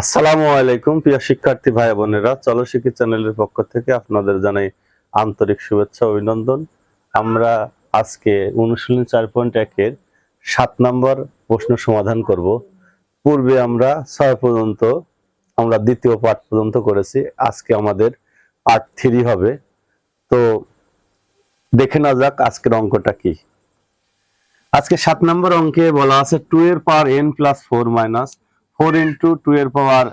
আসসালামু আলাইকুম, প্রিয় শিক্ষার্থী ভাই বোনেরা। চলো শিক্ষি চ্যানেলের পক্ষ থেকে আপনাদের জানাই আন্তরিক শুভেচ্ছা অভিনন্দন। আমরা আজকে অনুশীলন চার পয়েন্ট একের সাত নম্বর প্রশ্ন সমাধান করব। পূর্বে আমরা ছয় পর্যন্ত, আমরা দ্বিতীয় পাঠ পর্যন্ত করেছি। আজকে আমাদের পার্ট থ্রি হবে। তো দেখে না যাক আজকের অঙ্কটা কি। আজকে সাত নম্বর অঙ্কে বলা আছে টু এর power n plus four minus four into two এর power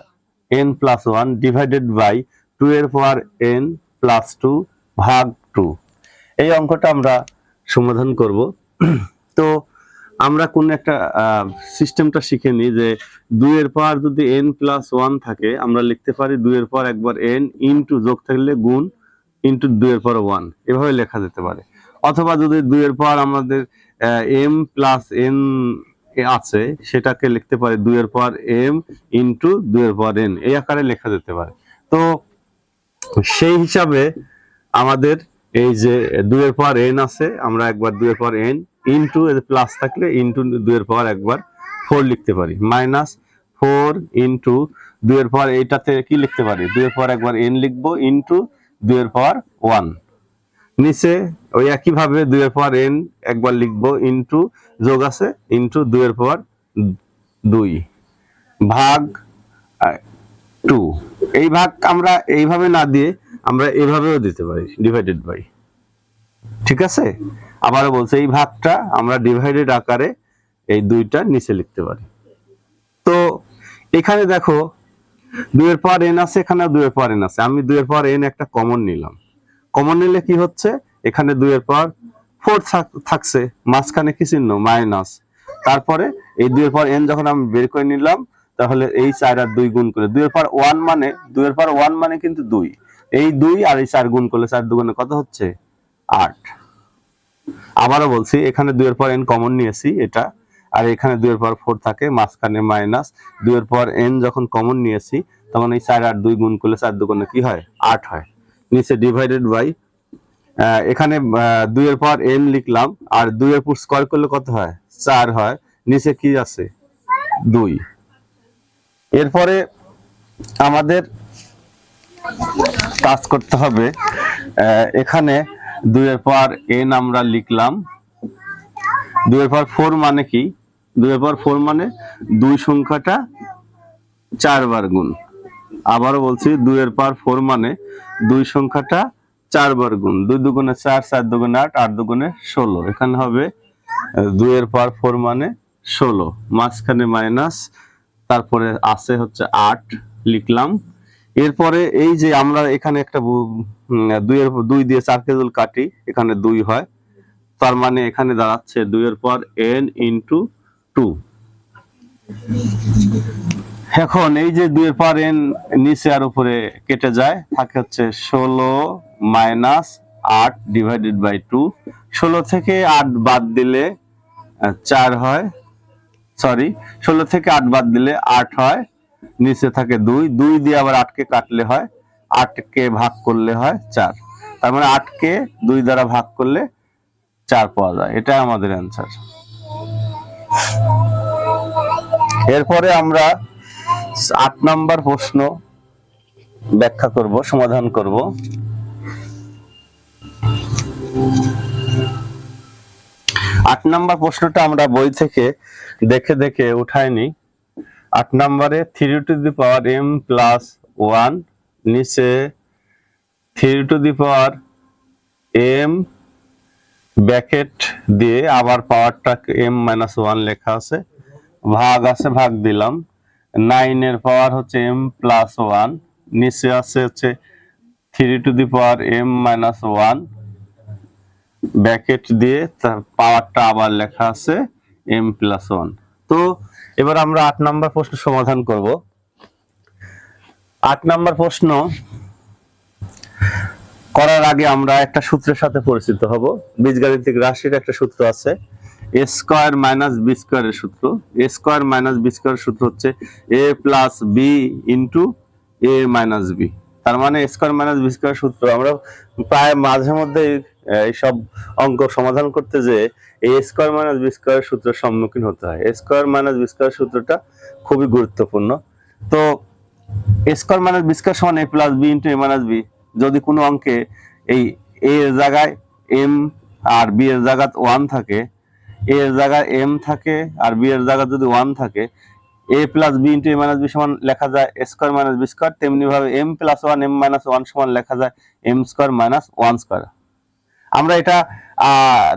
n plus one divided by two এর পাওয়ার এন প্লাস টু ভাগ টু। এই অঙ্কটা আমরা সমাধান করব। তো আমরা কোন একটা সিস্টেমটা শিখে নিই যে দুইয়ের পাওয়ার যদি এন প্লাস ওয়ান থাকে, আমরা লিখতে পারি দুইয়ের পাওয়ার একবার এন ইন্টু যোগ থাকলে গুণ ইন্টু দুইয়ের পাওয়ার ওয়ান। এভাবে লেখা যেতে পারে। অথবা যদি দুইয়ের পাওয়ার আমাদের এম প্লাস এন আছে, সেটাকে লিখতে পারি দুইয়ের পাওয়ার এম ইন্টু দুইয়ের পাওয়ার এন এই আকারে লেখা যেতে পারে। তো সেই হিসাবে আমাদের এই যে দুইয়ের পাওয়ার এন আছে, আমরা একবার দুইয়ের পাওয়ার এন ইন্টু প্লাস থাকলে ইন্টু দুইয়ের পাওয়ার একবার ফোর লিখতে পারি। মাইনাস ফোর ইন্টু দুইয়ের পাওয়ার এইটাতে কি লিখতে পারি? দুইয়ের পাওয়ার একবার এন লিখব ইন্টু দুইয়ের পাওয়ার ওয়ান নিচে ওই একইভাবে দুইয়ের পাওয়ার এন একবার লিখব ইন্টু যোগ আছে ইন্টু দুইয়ের পাওয়ার দুই, ভাগ টু এই ভাগ আমরা এইভাবে না দিয়ে আমরা এভাবেও দিতে পারি ডিভাইডেড বাই ঠিক আছে? আবারও বলছে, এই ভাগটা আমরা ডিভাইডেড আকারে এই দুইটা নিচে লিখতে পারি। তো এখানে দেখো দুইয়ের পর এন আছে এখানে দুইয়ের পর এন আছে। আমি দুইয়ের পর এন একটা কমন নিলাম। কমন নিলে কি হচ্ছে? এখানে দুইয়ের পর ফোর থাকছে, মাঝখানে কি চিহ্ন? মাইনাস তারপরে এই দুইয়ের পর এন যখন আমি বের করে নিলাম, তাহলে এই চার আর দুই গুণ করে দুইয়ের পর ওয়ান মানে দুইয়ের পর ওয়ান মানে কিন্তু দুই। এই দুই আর এই চার গুণ করলে চার দুগুণে কত হচ্ছে? আট। আবারও বলছি, এখানে দুইয়ের পর এন কমন নিয়েছি এটা। আর এখানে দুইয়ের পর ফোর থাকে, মাঝখানে মাইনাস দুইয়ের পর এন যখন কমন নিয়েছি, তখন এই চার আর দুই গুণ করলে চার দুগুণে কি হয়? আট হয়। নিচে ডিভাইডেড বাই এখানে দুইয়ের পর এন লিখলাম, আর দুইয়ের পর স্কোয়ার করলে কত হয়? চার হয়। নিচে কি আছে? দুই। এরপরে আমাদের কাজ করতে হবে এখানে দুইয়ের পর এন আমরা লিখলাম। দুইয়ের পর ফোর মানে কি? দুইয়ের পর ফোর মানে দুই সংখ্যাটা চারবার গুণ। আবারও বলছি, দুইয়ের পার ফোর মানে দুই সংখ্যাটা চার বার গুণ। দুই দুগুণে চার চার দুগুণে আট আট দুগুণে ষোলো। এখানে হবে, দুইয়ের পর ফোর মানে ষোলো। মাঝখানে মাইনাস তারপরে আছে হচ্ছে আট লিখলাম। এরপরে এই যে আমরা এখানে একটা দুইয়ের দুই দিয়ে চার কেজুল কাটি, এখানে দুই হয়, তার মানে এখানে দাঁড়াচ্ছে দুইয়ের পর এন ইন্টু টু এখন এই যে দুইয়ের পর এন নিচে আর উপরে কেটে যায়, থাকে হচ্ছে ষোলো মাইনাস আট ডিভাইডেড বাই টু ষোলো থেকে আট বাদ দিলে চার হয় সরি ষোলো থেকে আট বাদ দিলে আট হয়, নিচে থাকে দুই। দুই দিয়ে আবার আটকে কাটলে হয়, আটকে ভাগ করলে হয় চার। তার মানে আটকে দুই দ্বারা ভাগ করলে চার পাওয়া যায়। এটাই আমাদের অ্যান্সার এরপরে আমরা আট নাম্বার প্রশ্ন ব্যাখ্যা করব, সমাধান করব। আট নাম্বার প্রশ্নটা আমরা বই থেকে দেখে দেখে উঠাইনি। আট নম্বরে three to the power m plus one নিচে three to the power m bracket দিয়ে আবার পাওয়ারটা এম মাইনাস ওয়ান লেখা আছে। ভাগ আছে, ভাগ দিলাম। নাইনের পাওয়ার হচ্ছে এম প্লাস ওয়ান, নিচে আছে হচ্ছে three to the power m minus one. Bracket দিয়ে তার পাওয়ারটা আবার লেখা আছে এম প্লাস ওয়ান। তো এবার আমরা আট নাম্বার প্রশ্ন সমাধান করব। আট নাম্বার প্রশ্ন, করার আগে আমরা একটা সূত্রের সাথে পরিচিত হব। বীজগাণিতিক রাশির একটা সূত্র আছে। এ স্কোয়ার মাইনাস বি স্কোয়ারের সূত্র। এ স্কোয়ার মাইনাস বি স্কোয়ারের সূত্র হচ্ছে a plus b into a minus b. তার মানে স্কোয়ার মাইনাস বি স্কোয়ার সূত্র। আমরা প্রায় মাঝে মধ্যে এইসব অঙ্ক সমাধান করতে যে এই স্কোয়ার মাইনাস বি স্কোয়ার সূত্রের সম্মুখীন হতে হয়। স্কোয়ার মাইনাস বি স্কোয়ার সূত্রটা খুবই গুরুত্বপূর্ণ। তো স্কোয়ার মাইনাস বি স্কোয়ার সমান a plus b into a minus b. যদি কোনো অঙ্কে এই এ এর জায়গায় এম আর বি এর জায়গায় ওয়ান থাকে এ এর জায়গায় এম থাকে আর বি এর জায়গায় যদি ওয়ান থাকে a plus b into a minus b সমান লেখা যায় a square minus b square তেমনি ভাবে m plus one m minus one সমান লেখা যায় m square minus one square আমরা এটা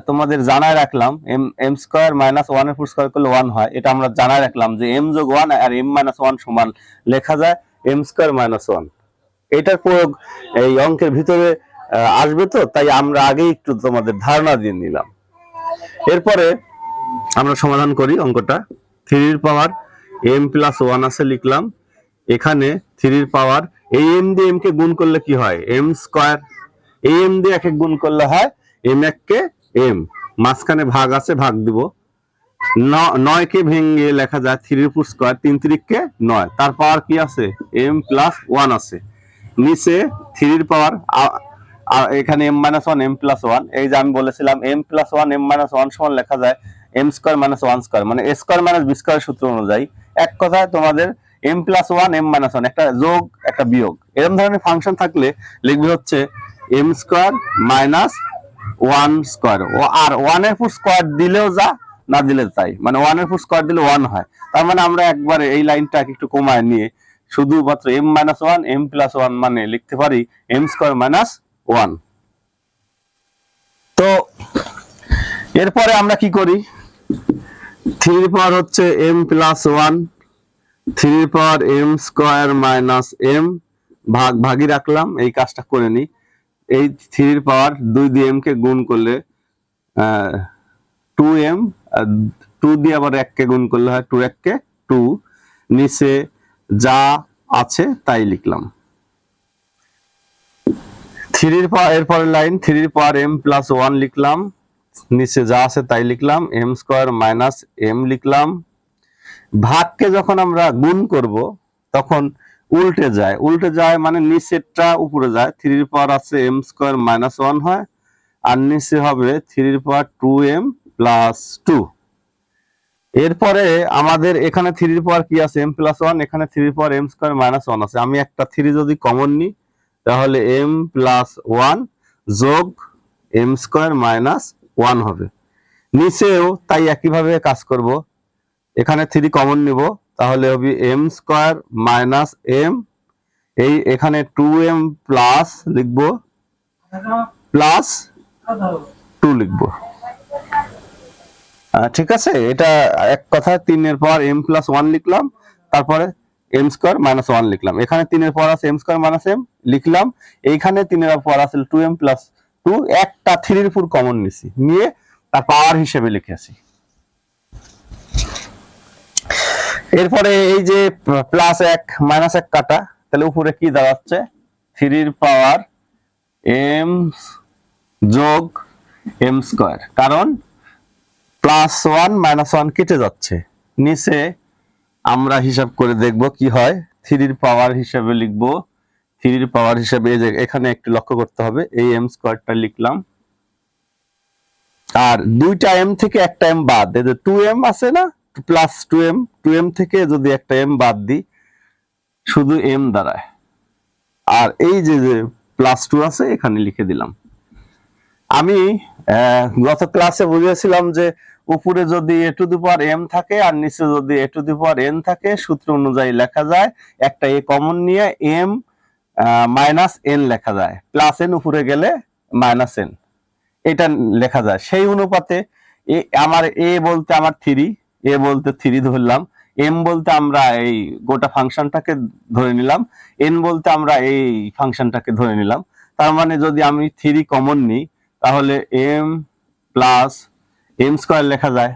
তোমাদের জানায় রাখলাম এম এম স্কোয়ার মাইনাস ওয়ানের ফুট স্কোয়ার করলে ওয়ান হয়। এটা আমরা জানায় রাখলাম যে এম যোগ ওয়ান আর এম মাইনাস ওয়ান সমান লেখা যায় এম স্কোয়ার মাইনাস ওয়ান এটার প্রয়োগ এই অঙ্কের ভিতরে আসবে তো, তাই আমরা আগেই একটু তোমাদের ধারণা দিয়ে নিলাম। এরপরে আমরা সমাধান করি অঙ্কটা। থ্রির পাওয়ার এম প্লাস ওয়ান আছে লিখলাম। এখানে থ্রির পাওয়ার এই এম দিয়ে এম কে গুণ করলে কি হয়? এম স্কোয়ার এই এম দিয়ে একে গুণ করলে হয় এম এক কে এম মাঝখানে ভাগ আছে, ভাগ দিব। নয় কে ভেঙে লেখা যায় থ্রির ফুট স্কোয়ার তিন তিরিককে নয়। তার পাওয়ার কি আছে? এম প্লাস ওয়ান আছে। নিচে থ্রির পাওয়ার এখানে m minus one m plus one এই যে আমি বলেছিলাম m plus one m minus one সমান লেখা যায় m square minus one square মানে a square minus b square সূত্র অনুযায়ী। এক কথায় তোমাদের m plus one m minus one একটা যোগ, একটা বিয়োগ। এরকম ধরনের ফাংশন থাকলে লিখবে হচ্ছে m square minus one square ও আর ওয়ানের ফুট স্কোয়ার দিলেও যা, না দিলে তাই। মানে ওয়ানের ফুট স্কোয়ার দিলে ওয়ান হয়। তার মানে আমরা একবারে এই লাইনটা একটু কমায় নিয়ে শুধুমাত্র m minus one m plus one মানে লিখতে পারি এম স্কোয়ার মাইনাস ওয়ান। তো এরপরে আমরা কি করি? থ্রির পাওয়ার হচ্ছে এম প্লাস ওয়ান। থ্রির power m square minus m ভাগ ভাগই রাখলাম, এই কাজটা করে নিই। এই থ্রির পাওয়ার দুই দিয়ে এম কে গুণ করলে টু এম টু দিয়ে আবার এককে গুণ করলে হয় টু এককে টু। নিচে যা আছে তাই লিখলাম। থ্রির পাওয়ার এরপরের লাইন, থ্রির পাওয়ার এম প্লাস ওয়ান লিখলাম, নিচে যা আছে তাই লিখলাম, এম স্কোয়ার মাইনাস এম লিখলাম। ভাগকে যখন আমরা গুণ করব, তখন উল্টে যায়। উল্টে যায় মানে নিচেরটা উপরে যায়। থ্রির পাওয়ার আছে এম স্কোয়ার মাইনাস ওয়ান হয়, আর নিচে হবে থ্রির power two m plus two. এরপরে আমাদের এখানে থ্রির পাওয়ার কি আছে? এম প্লাস ওয়ান, এখানে থ্রির power m square minus one আছে। আমি একটা থ্রি যদি কমন নিই তাহলে এম প্লাস ওয়ান যোগ এম স্কোয়ার মাইনাস ওয়ান হবে। নিচেও তাই একইভাবে কাজ করব। এখানে থ্রি কমন নিব। তাহলে হবে এম স্কোয়ার মাইনাস এম এই এখানে টু এম প্লাস লিখব। প্লাস টু লিখব। ঠিক আছে? এটা এক কথায় তিনের পর এম প্লাস ওয়ান লিখলাম। তারপরে এম স্কোয়ার মাইনাস ওয়ান লিখলাম। এখানে তিনের পর আছে এম স্কোয়ার মাইনাস এম লিখলাম। এইখানে তিনের পর আছে টু এম প্লাস টু একটা থ্রির ফুল কমন নিছি। নিয়ে তার পাওয়ার হিসেবে লিখেছি এরপরে এই যে প্লাস এক মাইনাস এক কাটা, তাহলে উপরে কি দাঁড়াচ্ছে? থ্রির পাওয়ার এম যোগ এম স্কোয়ার কারণ প্লাস ওয়ান মাইনাস ওয়ান কেটে যাচ্ছে। নিচে আমরা হিসাব করে দেখব কি হয়। থ্রির পাওয়ার হিসাবে লিখব। থ্রির পাওয়ার হিসাবে এখানে একটু লক্ষ্য করতে হবে। এই এম স্কোয়ারটা লিখলাম। আর দুইটা এম থেকে একটা এম বাদ। এই যে টু এম আছে না? Plus two m two m থেকে যদি একটা এম বাদ দিই, শুধু এম দাঁড়ায়। আর এই যে যে প্লাস টু আছে, এখানে লিখে দিলাম। আমি গত ক্লাসে বুঝিয়েছিলাম যে উপরে যদি এ টু দি পাওয়ার এম থাকে আর নিচে যদি এ টু দি পাওয়ার এন থাকে, সূত্র অনুযায়ী লেখা যায়, একটা এ কমন নিয়ে এম মাইনাস এন লেখা যায়। প্লাস এন উপরে গেলে মাইনাস এন এটা লেখা যায়। সেই অনুপাতে এ, আমার এ বলতে আমার থ্রি এ বলতে থ্রি ধরলাম। এম বলতে আমরা এই গোটা ফাংশনটাকে ধরে নিলাম। এন বলতে আমরা এই ফাংশনটাকে ধরে নিলাম। তার মানে যদি আমি থ্রি কমন নিই, তাহলে এম প্লাস এম স্কোয়ার লেখা যায়।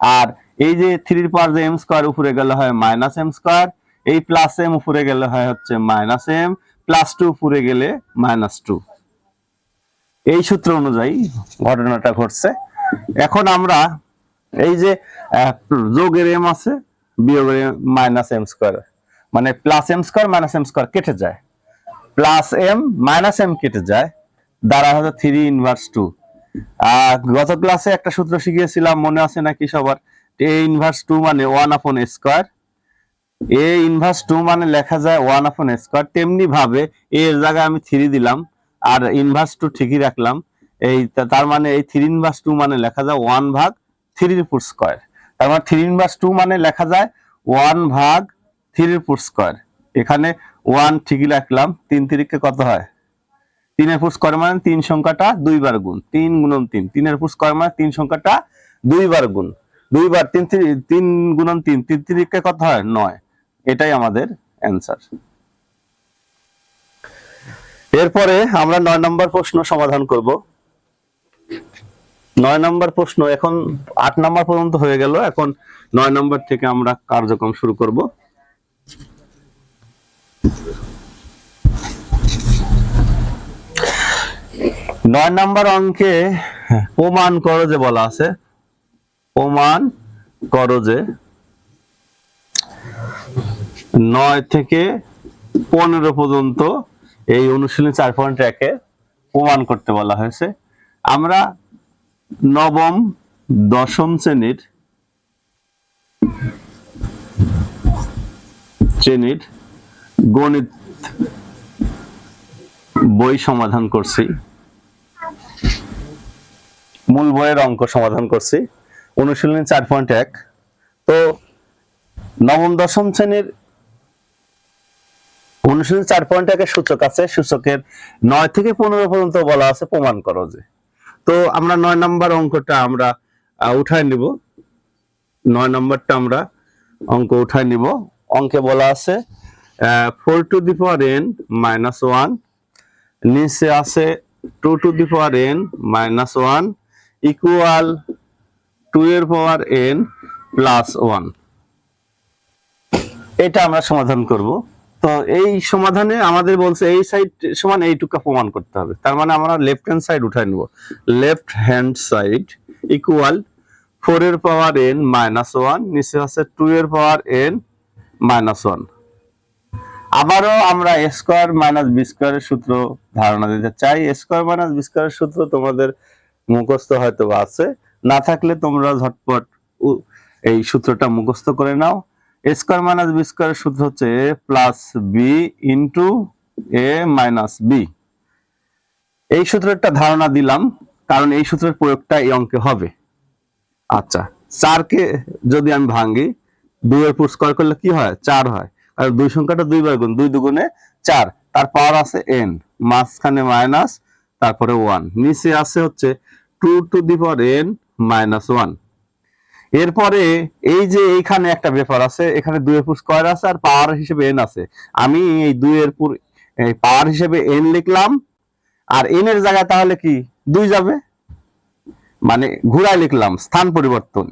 আর এই যে থ্রির পাওয়ার যে এম স্কোয়ার উপরে গেলে হয় মাইনাস এম স্কোয়ার এই প্লাস এম উপরে গেলে হয় হচ্ছে মাইনাস এম প্লাস টু উপরে গেলে মাইনাস টু এই সূত্র অনুযায়ী ঘটনাটা ঘটছে। এখন আমরা এই যে যোগের এম আছে, বিয়োগের মাইনাস এম স্কোয়ার মানে plus m square minus m square কেটে যায়। প্লাস এম মাইনাস এম কেটে যায়, দ্বারা হচ্ছে থ্রি ইনভার্স টু গত ক্লাসে একটা সূত্র শিখিয়েছিলাম, মনে আছে নাকি সবার? এ ইনভার্স টু মানে ওয়ান আপন স্কোয়ার এ ইনভার্স টু মানে লেখা যায় ওয়ান আপন স্কোয়ার তেমনি ভাবে এর জায়গায় আমি থ্রি দিলাম, আর ইনভার্স টু ঠিকই রাখলাম। এই তার মানে এই থ্রি ইনভার্স টু মানে লেখা যায় ওয়ান ভাগ থ্রির ফুট স্কোয়ার তার মানে থ্রি ইনভার্স টু মানে লেখা যায় ওয়ান ভাগ থ্রির ফুট স্কোয়ার এখানে ওয়ান ঠিকই রাখলাম। তিন তিরিকে কত হয়? তিনের ফুট স্কোয়ার মানে তিন সংখ্যাটা দুইবার গুণ। তিন গুণন তিন। তিনের ফুট স্কোয়ার মানে তিন সংখ্যাটা দুইবার গুণ। দুইবার তিন তিন গুণন তিন। তিন তিরিকে কত হয়? নয়। এটাই আমাদের অ্যান্সার এরপরে আমরা নয় নম্বর প্রশ্ন সমাধান করব। নয় নম্বর প্রশ্ন এখন আট নম্বর পর্যন্ত হয়ে গেল। এখন নয় নম্বর থেকে আমরা কার্যক্রম শুরু করব। নয় নম্বর অঙ্কে প্রমাণ করো যে বলা আছে। প্রমাণ করো যে নয় থেকে পনেরো পর্যন্ত এই অনুশীলনী চার পয়েন্ট একে প্রমাণ করতে বলা হয়েছে। আমরা নবম, দশম শ্রেণির শ্রেণির গণিত বই সমাধান করছি। মূল বইয়ের অঙ্ক সমাধান করছি। অনুশীলনী চার পয়েন্ট এক। তো নবম, দশম শ্রেণির অনুশীলনী চার পয়েন্ট একের সূচক আছে। সূচকের নয় থেকে পনেরো পর্যন্ত বলা আছে, প্রমাণ করো যে। তো আমরা নয় নম্বর অঙ্কটা আমরা উঠায় নিব। নয় নম্বরটা আমরা অঙ্ক উঠায় নিব। অঙ্কে বলা আছে four to the power n minus one নিচে আছে two to the power n minus one equal to এর পাওয়ার এন প্লাস ওয়ান এটা আমরা সমাধান করব। তো এই সমাধানে আমাদের বলছে এই সাইড সমান এইটুকু প্রমাণ করতে হবে। তার মানে আমরা লেফট হ্যান্ড সাইড উঠাই নেব। Left hand side equal four এর পাওয়ার এন মাইনাস ওয়ান নিচে আছে টু এর পাওয়ার এন মাইনাস ওয়ান আবারও আমরা স্কোয়ার মাইনাস বি স্কোয়ারের সূত্র ধারণা দিতে চাই। স্কোয়ার মাইনাস বি স্কোয়ারের সূত্র তোমাদের মুখস্থ হয়তো বা আছে। না থাকলে তোমরা ঝটপট এই সূত্রটা মুখস্থ করে নাও। এ স্কোয়ার মাইনাস বি স্কোয়ারের সূত্র হচ্ছে a plus b into a minus b. এই সূত্রেরটা ধারণা দিলাম কারণ এই সূত্রের প্রয়োগটা এই অঙ্কে হবে। আচ্ছা। চারকে যদি আমি ভাঙি দুইয়ের পুর স্কোয়ার করলে কি হয়? চার হয়। আর দুই সংখ্যাটা দুইবার গুণ দুই দুগুণে চার। তার পাওয়ার আছে এন মাঝখানে মাইনাস তারপরে ওয়ান নিচে আছে হচ্ছে two to the power n minus one এরপরে এই যে এইখানে একটা ব্যাপার আছে, এখানে দুইয়ের পুর স্কোয়ার আছে আর পাওয়ার হিসেবে এন আছে। আমি এই দুইয়ের পুর পাওয়ার হিসেবে এন লিখলাম, আর এন এর জায়গায় তাহলে কি? দুই যাবে। মানে ঘুরাই লিখলাম, স্থান পরিবর্তন।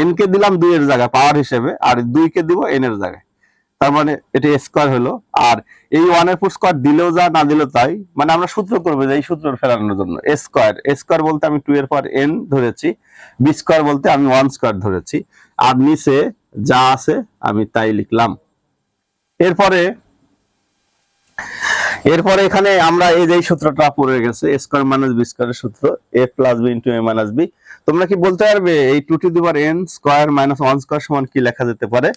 এন কে দিলাম দুই এর জায়গায় পাওয়ার হিসেবে, আর দুই কে দিব এন এর জায়গায়। তার মানে এটা স্কোয়ার হলো। আর এই ওয়ানের পুর স্কোয়ার দিলেও যা, না দিলেও তাই। মানে আমরা সূত্র করব যে এই সূত্র ফেরানোর জন্য। স্কোয়ার স্কোয়ার বলতে আমি টু এর পর এন ধরেছি। বি স্কোয়ার বলতে আমি ওয়ান স্কোয়ার ধরেছি। আর নিচে যা আছে, আমি তাই লিখলাম। এরপরে এরপরে এখানে আমরা এই যে সূত্রটা পড়ে গেছে স্কোয়ার মাইনাস বি স্কোয়ারের সূত্র a plus b into a minus b তোমরা কি বলতে পারবে, এই two to the power n square minus one square সমান কি লেখা যেতে পারে?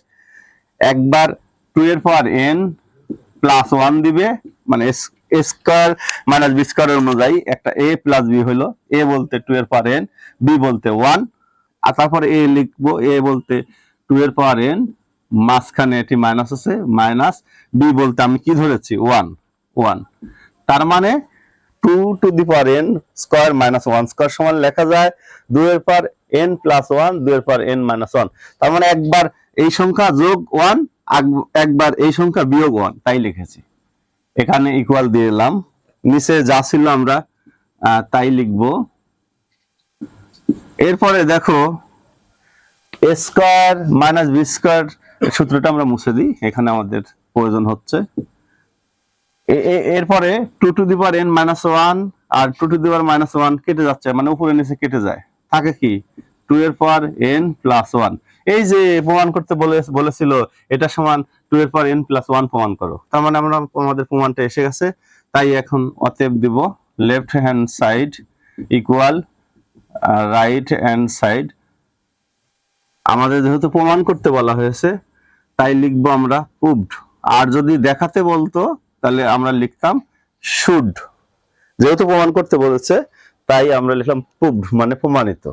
একবার টু এর পাওয়ার এন প্লাস ওয়ান দিবে মানে স্কোয়ার মাইনাস বি স্কোয়ারের অনুযায়ী একটা এ প্লাস বি হলো এ বলতে টু এর পাওয়ার এন বি বলতে ওয়ান আর তারপরে এ লিখব এ বলতে টু এর পাওয়ার এন মাঝখানে এটি মাইনাস আছে মাইনাস বি বলতে আমি কি ধরেছি? ওয়ান ওয়ান তার মানে two to the power n square minus one square সমান লেখা যায় দুইয়ের পার এন প্লাস ওয়ান দুইয়ের পার এন মাইনাস ওয়ান তার মানে একবার এই সংখ্যা যোগ ওয়ান একবার এই সংখ্যা বিয়োগ ওয়ান তাই লিখেছি। এখানে ইকুয়াল দিয়ে দিলাম নিচে যা ছিল আমরা তাই লিখব। এরপরে দেখো a square minus b square সূত্রটা আমরা মুছে দিই, এখানে আমাদের প্রয়োজন হচ্ছে। এরপরে two to the power n minus one R two to the power minus one কেটে যাচ্ছে মানে উপরে নিচে কেটে যায়। থাকে কি? টু এর পাওয়ার এন প্লাস ওয়ান এই যে প্রমাণ করতে বলে, বলেছিল, এটা সমান টু এর পাওয়ার এন প্লাস ওয়ান প্রমাণ করো। তার মানে আমরা আমাদের প্রমাণটা এসে গেছে। তাই এখন অতএব দিব left hand side equal right hand side আমাদের যেহেতু প্রমাণ করতে বলা হয়েছে, তাই লিখব আমরা প্রুভড আর যদি দেখাতে বলতো, তাহলে আমরা লিখতাম শুড যেহেতু প্রমাণ করতে বলেছে, তাই আমরা লিখলাম প্রুভড মানে প্রমাণিত।